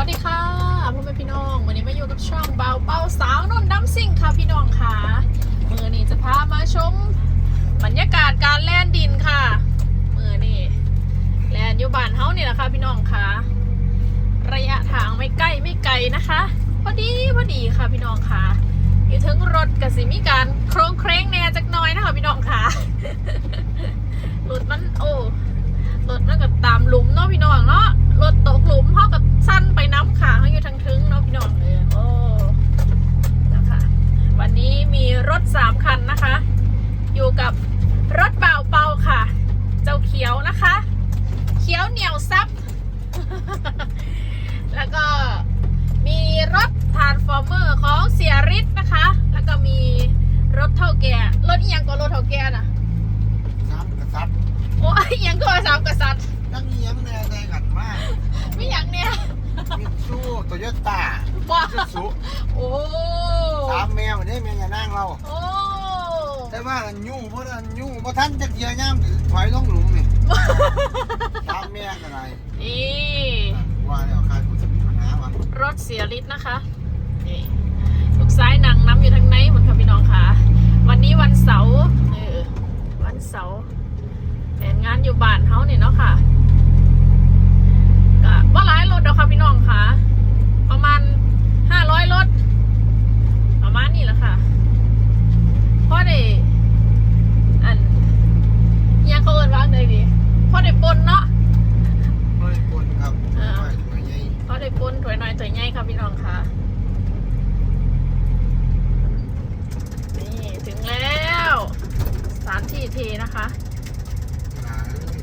วัสดีค่ะพ่อแม่พี่น้อง วันนี้มาอยู่กับช่องเบาเบาสาวนนท์น้ำซิ่งค่ะพี่น้องค่ะมือนี้จะพามาชมบรรยากาศการแล่นดินค่ะมือนี้แล่นอยู่บ้านเฮานี่แหละค่ะพี่น้องค่ะ ระยะทางไม่ใกล้ไม่ไกลนะคะ พอดีพอดีค่ะพี่น้องค่ะอยู่ถึงรถกับสิมีการโครงเคร่งแน่จักน้อยนะคะพี่น้องค่ะรถมันโอ้รถมันก็ตามหลุมเนาะพี่น้องเนาะรถตกหลุมเขากับสั้นไปน้ำขาเขาอยู่ทางทึงเนาะพี่น้องเลยโอ้นะคะวันนี้มีรถสามคันนะคะ อยู่กับรถเป่าเป่าค่ะ เจ้าเขียวนะคะ เขียวเหนียวซับ แล้วก็มีรถทรานส์ฟอร์เมอร์ของเสียริสนะคะ แล้วก็ มีรถเท่าแก่รถอีหยังก็รถเท่าแก่น่ะสามกษัตริย์โอ้ยอีหยังก็สามกษัตริย์ตั้งเยียงแน่ใจกันมากไม่อย่างเนี้ยมิตซูโตโยต้าว้าซูซูโอ้สามแมวนี่แม่ยานั่งเราโอ้แต่ว่าอันยู่เพราะอันยู่เพราะท่านจะเกียร์ย่ำถอยลงหลุมนี่สามแม่กันไรนี่ว่าแล้วใครกูจะมีปัญหาวะรถเสียฤทธิ์นะคะนี่ลูกซ้ายหนังน้ำอยู่ องค่ะ วันนี้วันเสาร์เออวันเสาร์แผนงานอยู่บ้านเฮาเนี่ยเนาะค่ะก็ว่าหลายรถเนาะค่ะพี่น้องค่ะ ประมาณห้าร้อยรถ ประมาณนี้แหละค่ะพ่อได้อันอิหยังเขาเอินว่าเลยดีพ่อได้ปนเนาะ ร้อยคนครับ อ่า ร้อยตัวใหญ่ เขาได้ปนถวยน้อยถวยใหญ่ค่ะพี่น้องค่ะ นี่ถึงแล้วสถานที่เท นะคะ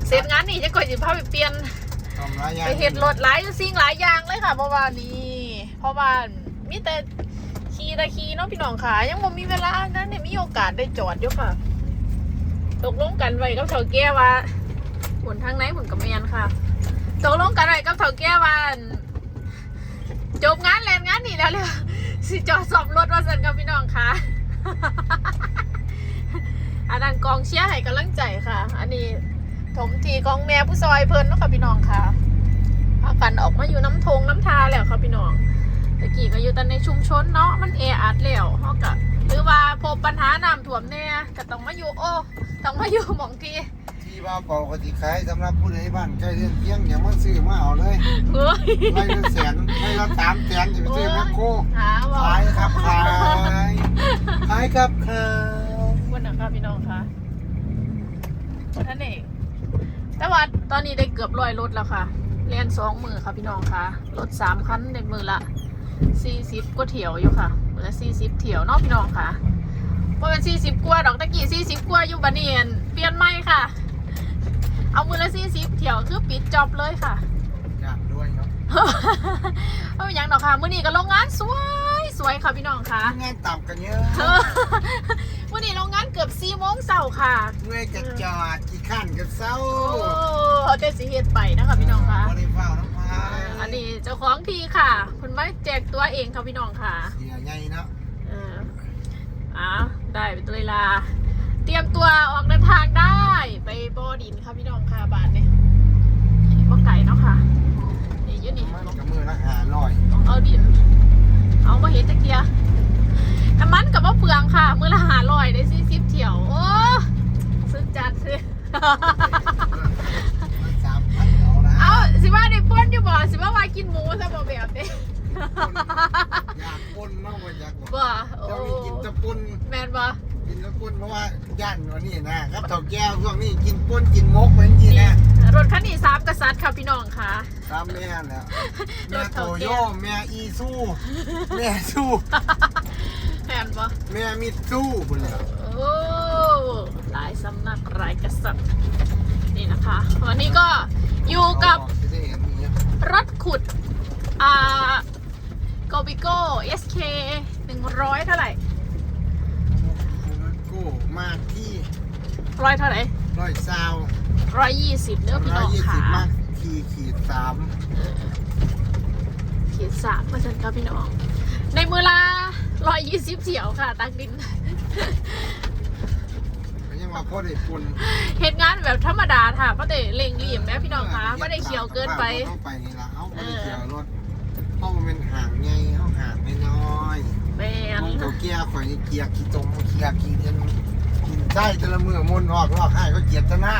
เสร็จงานนี่จะก่อยสิพาไปเปลี่ยนทำร้ายยาไปเห็ดรถหลายสิ่งหลายอย่างเลยค่ะเพราะว่านี่เพราะว่ามีแต่ขี่แต่ขี่เนาะพี่น้องค่ะยังบ่มีเวลานั้นเนี่ยมีโอกาสได้จอดอยู่ค่ะ ตกลงกันไว้กับเถาแก่ว่าผลทางไหนผลกับเมียนค่ะ ตกลงกันไว้กับเถาแก่ว่าอั่นจบงานแลนงานนี่แล้วเลยสิจอดสอบรถว่าสันกับพี่น้องค่ะ อันนั้นกองเชียร์ให้กำลังใจค่ะ อันนี้ถมทีกองแม่ผู้ซอยเพิ่นเนาะค่ะพี่น้องค่ะพากันออกมาอยู่น้ำทงน้ำทาแล้วค่ะพี่น้องตะกี้ก็อยู่แต่ในชุมชนเนาะมันแออัดแล้วเฮาก็หรือว่าพบปัญหาน้ำท่วมแน่ก็ต้องมาอยู่โอ้ต้องมาอยู่หม่องที่ที่ว่าเป่ากติขายสำหรับผู้ใดบ้านใกล้เรื่องเที่ยงอย่างมันซื้อมาเอาเลยเฮ้ยไล่ละแสนไล่ละสามแสนจะไปซื้อแมคโครหาว่าขายครับขายขายครับขายวันนั้น ค่ะพี่น้องค่ะท่านเองแต่ว่าตอนนี้ได้เกือบร้อยรถแล้วค่ะเรียนสองมือค่ะพี่น้องค่ะรถสามคันในมือละสี่สิบกว่าเที่ยวอยู่ค่ะมือละสี่สิบเที่ยวเนาะพี่น้องค่ะเพราะเป็นสี่สิบกว่าดอกตะกี้สี่สิบกว่าอยู่บันเนียนเปลี่ยนไม่ค่ะ เอามือละสี่สิบเที่ยวคือปิดจอบเลยค่ะอยากด้วยครับเอาอย่างดอกค่ะ มื้อนี้ก็โรงงานสวยสวยค่ะพี่น้องค่ะงานต่ำกันเยอะ ค่ะเมื่อยจะจอดกี่ขั้นกันเศร้าโอ้เอาแต่สิเฮ็ดไปนะคะพี่น้องค่ะบริเวณน้ำพาอันนี้เจ้าของทีค่ะคุณไม่แจกตัวเองค่ะพี่น้องค่ะเสียใหญ่เนาะเอออ่าได้เป็นตัวเวลา เตรียมตัวออกเดินทางได้ไปบ่อดินค่ะพี่น้องค่ะบาทนี่บ่ไก่เนาะค่ะนี่อยู่นี่มันกับมือละหาลอยต้องเอาดิน เอามาเห็นตะเกียน้ำมันกับว่าเปลืองค่ะ มือละหาลอยได้สี่สิบเที่ยว โอ้สุดจัดเลย สามพันเอาละเอาสิว่าได้ป้นอยู่บ่สิว่าว่ากินหมูซะบ่แบบนี้อยากปนมากกว่าอยากบ่โอ้เจ้านี่กินแตะปนแมนบ่กินแตะปนเพราะว่าย่านวันนี้นะครับเถ่าแก้วช่วงนี้กินปนกินมกเหมือนกินนะรถคันนี้สามกษัตริย์ค่ะพี่น้องค่ะ ตามแม่แล้วรแม่ถโตเฒ่าแก่โย่แม่อีสู้แม่สู้แมนบ่แม่มิดสู้บุญเลยโอ้ ร้อยเท่าไหร่ร้อยซาวร้อยยี่สิบเนื้อพี่น้องขาขีขีดสามขีดสามเปอร์เซ็นต์ครับพี่น้อง ในมือลาร้อยยี่สิบเสียวค่ะ ตักดินยังมาพ่อเด้ปุ่นเหตุงานแบบธรรมดาค่ะเพราะแต่เร่งรีบแม่พี่น้องคะไม่ได้เขียวเกินไป เข้าไปนี่ละเข้าไปเขียวรถห้องมันเป็นห่างไงเข้าห่างไม่น้อยแมน ห้องเกียร์ข่อยนี่เกียร์ขี่ตรงเกียร์ขี่เทียน กินไส้แต่ละมือมนต์ออกรอกให้ก็เกลียดจะหน้า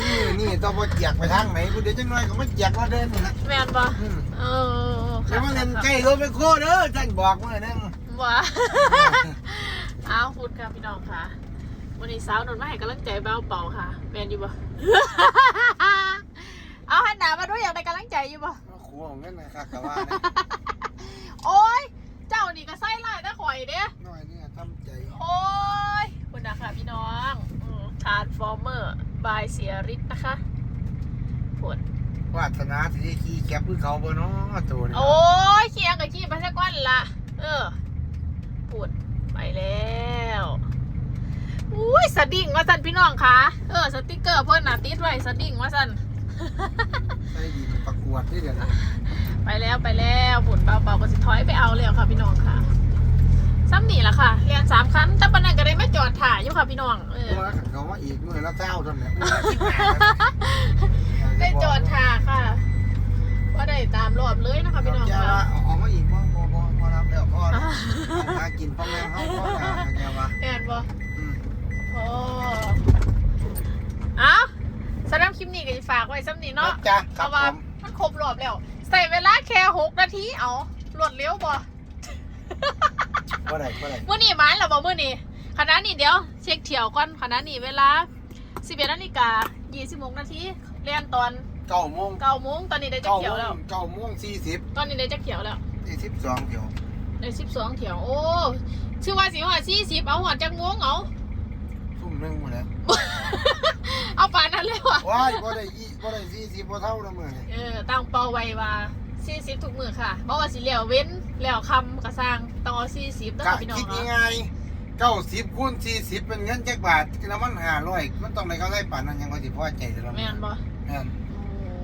นี่นี่ต้องมาเจียกไปทางไหนกูเดี๋ยวจังหน่อยก็มาเจียกมาเดินนี่นะแมนบ่อืมเออแล้วมาเล่นใกล้รถไปโคเด้อท่านบอกเมื่อนึงบ่อ้าวพูดค่ะพี่น้องค่ะวันนี้สาวหนุนมาให้กำลังใจเบาเป่าค่ะแมนอยู่บ่เอาหันหน้ามาด้วยอยากได้กำลังใจอยู่บ่มาขู่ของเงินนะครับแต่ว่านะโอ้ยเจ้านี่ก็ไส้ลายตะข่อยเด้ น้อยเนี่ยทำใจ โอ้ย คุณนะคะพี่น้องทานฟอร์เมอร์บายเสียริทนะคะผลวาสนาที่ได้ขี่แคปพื้นเขาบ่เนาะตัวนี้โอ้ยเคียงกับขี้ไปสักก้อนละเออผดไปแล้วอุ้ยสดิ่งว่าสันพี่น้องคะเออสติกเกอร์เพิ่นน่ะติดไว้สดิ่งว่าสันใส่ดินประกวดด้วยเดี๋ยวนะไปแล้วไปแล้วผลเบาๆก็สิถอยไปเอาแล้วค่ะพี่น้องค่ะ ซ้ำหนีละค่ะเรียนสามครั้งแต่ปานนันก็ได้ไม่จอดถ่ายอยู่ค่ะพี่น้องเออเมื่อเขาว่าอีกมือละเจ้าเท่านั้นมือละสิบห้าได้จอดถ่าค่ะว่าได้ตามรอบเลยนะคะพี่น้องจะค่ะออกมาอีกบ่บ่บ่บ่รับแล้วพ่อนะหากินพ่อแม่เขาพ่อนะแกว่าเห็นบ่อืมโอ้เอาสำหรับคลิปนี้ก็จะฝากไว้ซ้ำนี้เนาะจ้ะคเพรับราะผว่ามมันครบรอบแล้ว ใส่เวลาแค่หกนาทีเอารวดเร็วบ่ บ่ได้บ่ได้มื่อนี้ไม้หรอบ่มื่อนี้ขณะนี้เดี๋ยวเช็คเที่ยวก่อนขณะนี้เวลา11นาฬิกา26นาทีเรียนตอนเก้าโมง9โมงตอนนี้ได้จักเก้าเที่ยวโมแล้ว งเก้าโมงสี่สิบตอนนี้ได้จักเที่ยวแล้วสี่สิบสองเดี๋ยวได้12เที่ยวโอ้ชื่อว่าสิว่า40เอาหอดจักโมงเอา ทุ่มหนึงหมดแล้วเอาปานนั้นเลยว่ะว้ายบ่ได้ยี่บ่ได้สี่สิบบ่เท่าละมื้อนี่เออตั้งเป้าไว้ว่า 40ทุกมือค่ะเพราะว่าสิเหลียวเว้นเหลียวคำกระสร้างต้องเอา40ต้องกะเอาพี่น้องคิดเนาะง่ายๆเก้าสิบคูณสี่สิบเป็นเงินจักบาทกินน้ำมันห้าร้อยมันต้องได้เขาได้ปานนั้นยังก็สิพอใจเด้อละแม่นบ่แม่น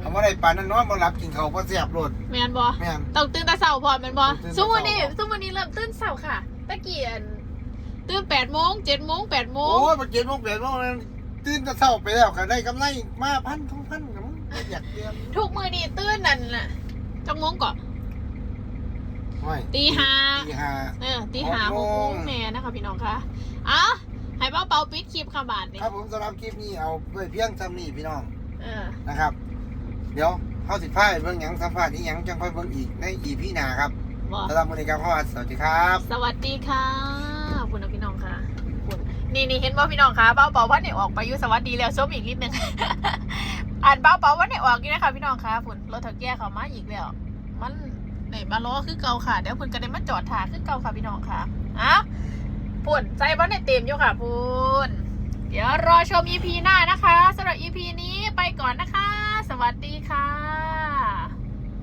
คำว่าได้ปานนั้นนอนบ่หลับกินข้าวบ่แซ่บโลดแม่นบ่แม่น ต้องตื่นแต่เช้าพร้อมแม่นบ่ต้องตื่นแต่ซุมื้อนี้เช้า ซุมื้อนี้เริ่มตื่นเช้าค่ะ ตะกี้อันตื่น8โมง7โมง8โมโอ้งยมาเจ็ดโมงแปดโมงนั้นตื่นแต่เช้าไปแล้วก็ได้กำไรมาพันสองพันก็มึงอยากเรียนทุกมื้อนี้ตื่นนั่นน่ะ จังโมงก่อนโอ้ยตีห้าตีห้าเออตีห้าหหกกโมโมงงแม่นะคะพี่น้องคะอะให้เป้าเป่าปิดคลิปค่ะบาทนี่ครับผมสำหรับคลิปนี้เอาไปเพียงเท่านี้พี่น้องเออนะครับ เดี๋ยวเขาสิพายเบิ่งหยังสัมภาษณ์ที่ยังจังค่อยเบิ่งอีกในอีพีหน้าครับบ่สำหรับมื้อนี้ครับพ่อสวัสดีครับ สวัสดีค่ะคุณนะพี่น้องค่ะคุณนี่นี่เห็นว่าพี่น้องคะเป้าเป่าว่าเนี่ยออกไปอยุสวัสดีแล้วส้มอีกนิดนึง อ่านเป้าๆว่าเนี่ออกนี่นะคะพี่น้องคะฝุ่นรถถักแย่เขามาอีกแล้ว มันไหนมาล้อคือเก่าค่ะเดี๋ยวคุณก็ได้มาจอดถ่าคือเก่าค่ะพี่น้องค่ะอ้าวฝุ่นใจบ้านในเต็มอยู่ค่ะฝุ่นเดี๋ยวรอชมอีพีหน้านะคะสำหรับอีพีนี้ไปก่อนนะคะ สวัสดีค่ะ